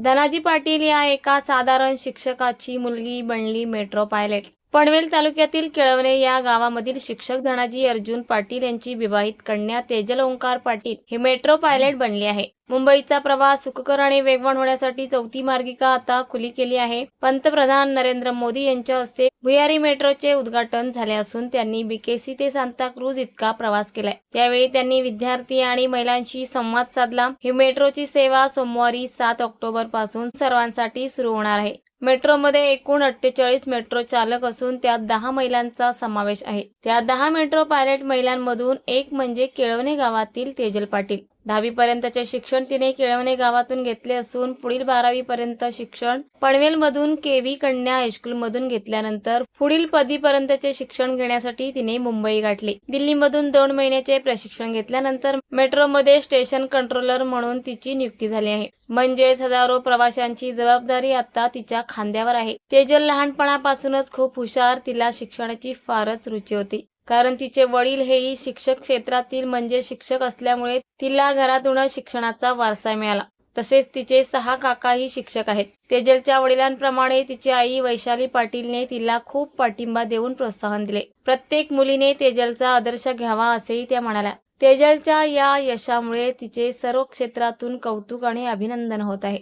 धनाजी पाटील या एका साधारण शिक्षकाची मुलगी बनली मेट्रो पायलट. पनवेल तालुक्यातील केळवणे या गावामधील शिक्षक धनाजी अर्जुन पाटील यांची विवाहित कन्या तेजल ओंकार पाटील ही मेट्रो पायलट बनली आहे. मुंबईचा प्रवास सुखकर आणि वेगवान होण्यासाठी चौथी मार्गिका आता खुली केली आहे. पंतप्रधान नरेंद्र मोदी यांच्या हस्ते भुयारी मेट्रोचे उद्घाटन झाले असून त्यांनी बीकेसी ते सांताक्रूज इतका प्रवास केलाय. त्यावेळी त्यांनी विद्यार्थी आणि महिलांशी संवाद साधला. ही मेट्रोची सेवा सोमवारी सात ऑक्टोबरपासून सर्वांसाठी सुरू होणार आहे. मेट्रोमध्ये एकूण अठ्ठेचाळीस मेट्रो चालक असून त्यात दहा महिलांचा समावेश आहे. त्या दहा मेट्रो पायलट महिलांमधून एक म्हणजे केळवणे गावातील तेजल पाटील. दहावीपर्यंतचे शिक्षण तिने केळवणे गावातून घेतले असून पुढील बारावीपर्यंत शिक्षण पनवेलमधून केवी कन्या हायस्कूलमधून घेतल्यानंतर पुढील पदवीपर्यंतचे शिक्षण घेण्यासाठी तिने मुंबई गाठली. दिल्लीमधून दोन महिन्याचे प्रशिक्षण घेतल्यानंतर मेट्रोमध्ये स्टेशन कंट्रोलर म्हणून तिची नियुक्ती झाली आहे. म्हणजेच हजारो प्रवाशांची जबाबदारी आता तिच्या खांद्यावर आहे. तेजल लहानपणापासूनच खूप हुशार तिला शिक्षणाची फारच रुची होती. कारण तिचे वडील हेही शिक्षक क्षेत्रातील म्हणजे शिक्षक असल्यामुळे तिला घरातूनच शिक्षणाचा वारसा मिळाला. तसेच तिचे सहा काकाही शिक्षक आहेत. तेजलच्या वडिलांप्रमाणे तिची आई वैशाली पाटीलने तिला खूप पाठिंबा देऊन प्रोत्साहन दिले. प्रत्येक मुलीने तेजलचा आदर्श घ्यावा असेही त्या म्हणाल्या. तेजलच्या या यशामुळे तिचे सर्व क्षेत्रातून कौतुक आणि अभिनंदन होत आहे.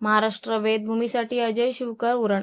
महाराष्ट्र वेदभूमीसाठी अजय शिवकर उरण.